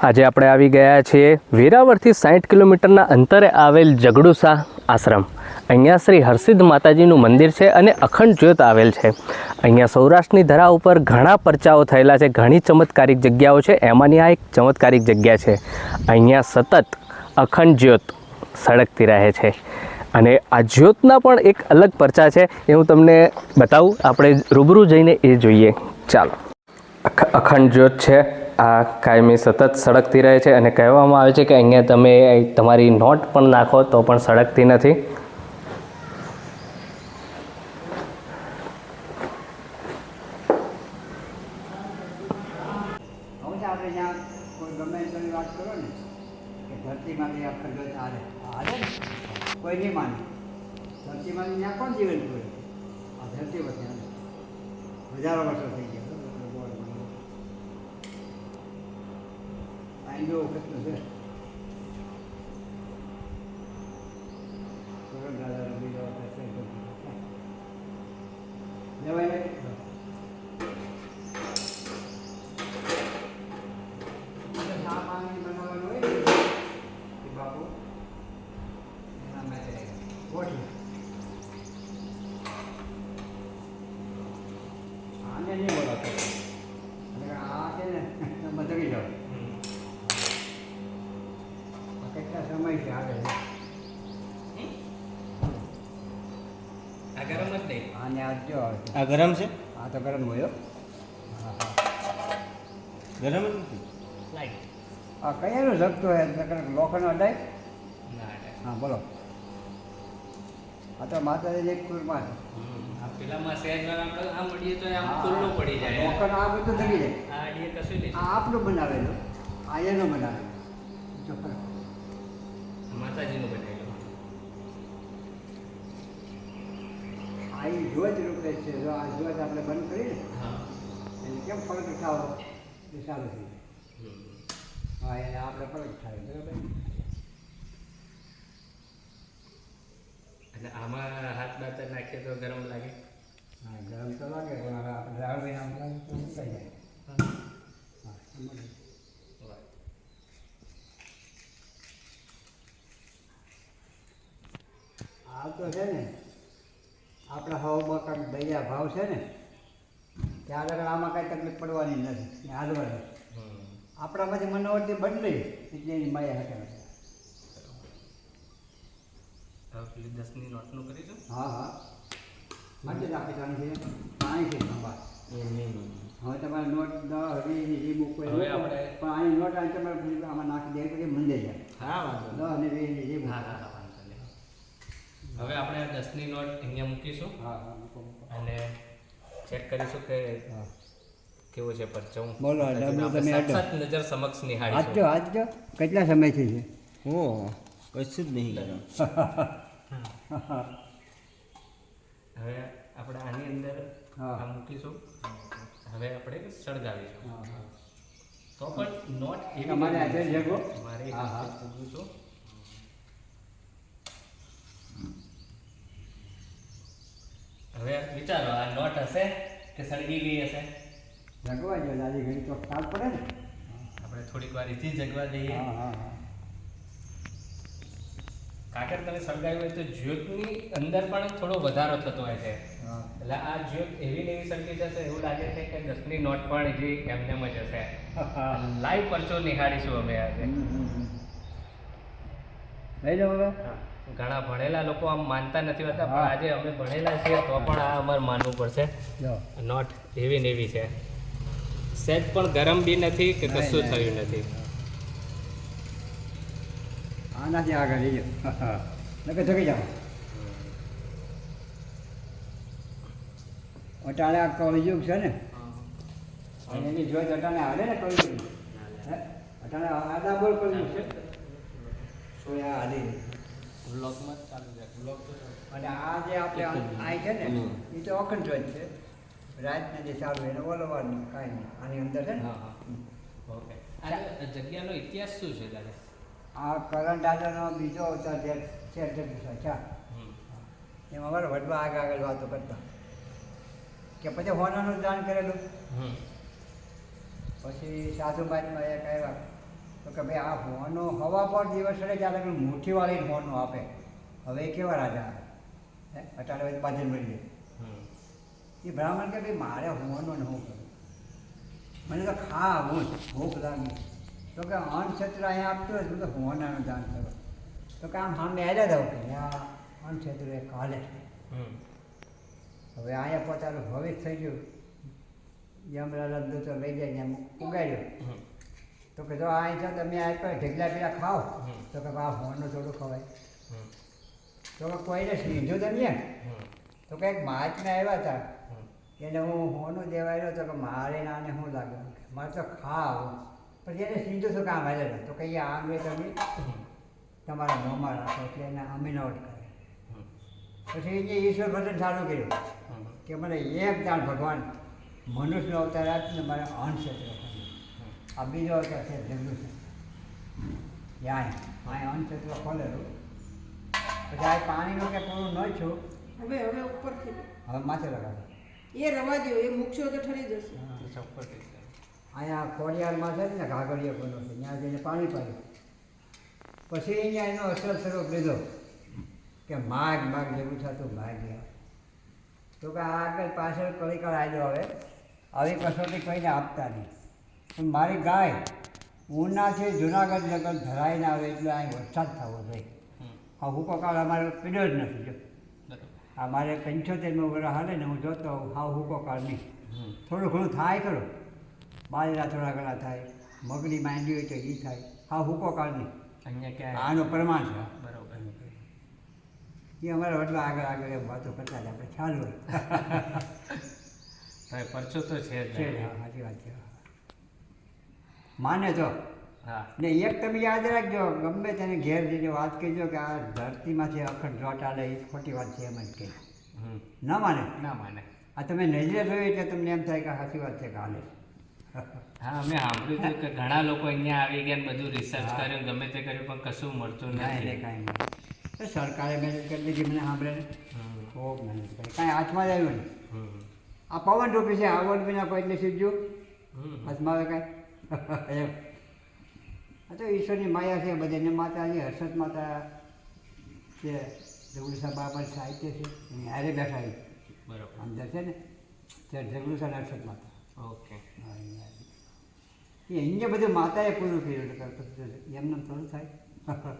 આજે આપણે આવી ગયા છીએ વેરાવળથી સાઠ કિલોમીટરના અંતરે આવેલ જગડુસા આશ્રમ. અહીંયા શ્રી હરસિદ્ધ માતાજીનું મંદિર છે અને અખંડ જ્યોત આવેલ છે. અહીંયા સૌરાષ્ટ્રની ધરા ઉપર ઘણા પરચાઓ થયેલા છે, ઘણી ચમત્કારિક જગ્યાઓ છે, એમાંની આ એક ચમત્કારિક જગ્યા છે. અહીંયા સતત અખંડ જ્યોત સળગતી રહે છે. અને આ જ્યોતના પણ એક અલગ પરચા છે, એ હું તમને બતાવું. આપણે રૂબરૂ જઈને એ જોઈએ. ચાલો. અખંડ જ્યોત છે. આ કાયમી સતત સળગતી રહે છે અને કહેવામાં આવે છે કે અહીંયા તમે તમારી નોટ પણ નાખો તો પણ સળગતી નથી. જ્યાં કોઈ નહીં માને. ધરતીમાંથી ત્યાં કોણ જીવન પૂરે આ ધરતી વચ્ચે હજારો વર્ષો થઈ ગયા. અહીં જો કેટલું છે સુરત દાદાનો બીજો વખત છે તો. લેવાય નહીં? સામાન બનાવવાનું હોય ને, એ બાપુ એના માટે ગોઠવે. આને નહીં બોલાવતો. એટલે કે આ છે ને તમે બદલી જાઓ. આ કેટલા સમયથી આવે છે. આ ગરમ જ નહીં. જો. આ ગરમ છે? આ તો ગરમ હોય હો. હા હા ગરમ જ નથી? લાઈટ આ કયાનું હોય? નકર લોખંડનો અડાય હા બોલો. આ તો માતાજી એક કુરબાન પેલામાં સહેજ આપણે આમ અડીએ તો આમ ખુલ્લો પડી જાય. લોખંડ આ બધું ધરી જાય. આ અડીએ કશું નહીં. આ આપણું બનાવેલું. આ એનું બનાવેલું. જો ફરક. માતાજીનું બનાવેલું આ ઈ જ્યોત રૂપે છે. જો આ જ્યોત આપણે બંધ કરીએ ને હા. એટલે કેમ ફરક ઉઠાવો એ ચાલુ થઈ જાય. હા એને આપણે ફરક થાય બરાબર? એટલે આમાં હાથ બાત નાખીએ તો ગરમ લાગે? હા ગરમ તો લાગે પણ હવે આપણે રાળવીને આમ લાગે તો જાય. હા સમજ. આ તો છે ને આપણા હવામાં કંઈક દયા ભાવ છે ને ત્યાં આગળ આમાં કાંઈ તકલીફ પડવાની નથી હાલવાની આપણામાંથી મનોવૃત્તિ બદલી એટલે એની માયા હતા પેલી દસની નોટનું કરીશું હા હા. માટે રાખી જાણી છે. પાણી છે ખંભા હવે તમારે નોટ વીસ એ. આપણે- પણ આની નોટ આ તમારે આમાં નાખી દે પછી મંદે જાય. હા વાંધો અને એ હા. હવે આપણે આ દસની નોટ અહીંયા મૂકીશું. અને ચેક કરીશું કે હા. કેવો છે પરચો બોલો, આપણે ડબલું તમે સાત અડો. સાત નજર સમક્ષ આજજો આજ આજ કેટલા સમયથી છે? ઓ કશું જ નહીં હવે આપણે આની અંદર હા. આ મૂકીશું. હવે આપણે સળગાવીશું. હા હા. તો પણ નોટ એ તમારે આજે જગો? મારે. પૂછું હવે વિચારો આ નોટ હશે કે સળગી ગઈ હશે? જગવા જો દાદી ઘડી તો તાપ પડે ને. આપણે થોડીક વાર એથી જગવા દઈએ. હા હા હા. કાકર તમે સળગાવી હોય તો જ્યોતની અંદર પણ થોડો વધારો થતો હોય છે. એટલે આ જ્યોત એવી ને એવી સળગી જશે એવું લાગે છે કે દસની નોટ પણ હજી એમને જ હશે. લાઈવ પરચો નિહાળીશું અમે આજે. લઈ જાઓ હવે. ઘણા ભણેલા લોકો આમ માનતા નથી હોતા પણ આજે અમે ભણેલા છીએ તો પણ આ અમારે માનવું પડશે. નોટ એવી ને એવી છે. સેટ પણ ગરમ બી નથી કે કશું થયું નથી. આનાથી આગળ જઈએ નકે જગી જાઓ. અટાણે આ કવિયુગ છે ને? એની જોઈ અટાણે હાલે ને કવિયુગ? અટાણે આદા બોલ કળયુગ છે? સોયા હાલી. બ્લોકમાં ચાલુ છે બ્લોક તો અને આ જે આપણે આ છે ને એ તો અખંડ જ છે. રાતને જે ચાલુ એને ઓલવાનું કાંઈ નહીં. આની અંદર છે ને? હા હા. ઓકે. આ જગ્યાનો ઇતિહાસ શું છે દાદા આ કરણ દાદાનો બીજો અવતાર છે છે એમાં અમારે વડવા આગળ આગળ વાતો કરતા. કે પછી હોનાનું દાન કરેલું. પછી સાધુભાઈમાં એક આવ્યા. કે ભાઈ આ હોનો હવા પણ દિવસ રહે ત્યારે આગળ મુઠ્ઠી વાળી હોનો આપે. હવે કેવા રાજા અટાડે પછી બાજન મળી જાય એ બ્રાહ્મણ કે ભાઈ મારે હોવાનો ને હું કરું મને તો ખા આવું ભૂખ લાગી. તો કે અન્ન ક્ષેત્ર અહીંયા આપતો હોય તો હોનાનું દાન કરો. તો કે આમ સામે આવ્યા દઉં કે આ અન્ન ક્ષેત્ર કાલે હવે અહીંયા પોતાનું ભવિષ્ય થઈ ગયું. યમરાજ તો લઈ જાય એમ ઉગાડ્યો. તો કે જો અહીં છે તમે આ કોઈ ઢેગલા પીલા ખાઓ તો કે આ હોનું થોડું ખવાય. તો કે કોઈને સીધું તો કે તો કંઈક મહાત્મા આવ્યા હતા. એને હું હોનું દેવાયેલો તો કે મારે નાને શું લાગે? મારે તો ખાવ. પછી એને સીધું શું કામ હાલે તો કહીએ આમ એ તમે તમારા મોંમાં રાખો એટલે એને અમીનોટ કરે. પછી એને ઈશ્વર ભજન સારું કર્યું કે મને એક દાણ ભગવાન મનુષ્યનો અવતાર આપીને મારે અંશ આ બીજો અવતાર છે જંગલું છે. યાય અહીં અન્ન એટલો ખોલેલું પછી આ પાણીનું કે પૂરું ન છું હવે હવે ઉપરથી. હવે માથે લગાડો. એ રવા દો એ મૂકશો તો ઠરી જશે. અહીંયા ખોડિયારમાં છે ને ઘાઘરિયા બોલો છે ત્યાં જઈને પાણી પાડ્યું. પછી અહીંયા એનો અસર સ્વરૂપ લીધો. કે માગ માગ જેવું થતું માગ ગયા તો કે આ આગળ પાછળ કળીકળ આવ્યો હવે. આવી કસોટી કોઈને આપતા નહીં. મારી ગાય ઉનાથી જુનાગઢ નગર ધરાઈને આવે એટલે અહીં વરસાદ થવો જોઈએ. આ હુકો કાળ અમારે પીડ્યો જ નથી જો. આ મારે પંચોતેરમો વર્ષ હાલે ને હું જોતો હોઉં હા હુકો કાળ નહીં થોડું ઘણું થાય ખરો. બાજરા થોડા ઘણા થાય મગની માંડી હોય તો એ થાય. હા હુકો કાળ નહીં આનો પ્રમાણ છે. બરાબર. એ અમારે વડલા આગળ આગળ એમ વાતો કરતા જ આપણે ખ્યાલ હોય. પરચો તો છે. સાચી વાત છે માને તો. હા. ને એક તમે યાદ રાખજો ગમે તેને ઘેર જઈને વાત કહેજો કે આ ધરતીમાંથી અખંડ જોટ આલે એ ખોટી વાત છે એમ જ કહે. ન માને? ના માને. આ તમે નજરે જોઈ એટલે તમને એમ થાય કે સાચી વાત છે કે હાલે. હા અમે સાંભળ્યું હતું કે ઘણા લોકો અહીંયા આવી ગયા બધું રિસર્ચ. કર્યું ગમે તે કર્યું પણ કશું મળતું નથી. કાંઈ નહીં સરકારે મહેનત કરી દીધી મને સાંભળે ને. ખૂબ મહેનત કરી કાંઈ હાથમાં જ આવ્યું ને આ પવન રૂપી છે આવડ વિના કોઈ એટલે સીધું. હાથમાં આવે કાંઈ? એમ. આ તો ઈશ્વરની માયા છે બધાને છે હર્ષદ માતા છે જગુસા બાબા સાહિત્ય છે એની હારે બેઠા છે. બરાબર. અંદર છે ને ત્યાં જગુસા હર્ષદ માતા. ઓકે. એ અહીંયા બધું માતાએ પૂરું કર્યું એમને થોડું થાય.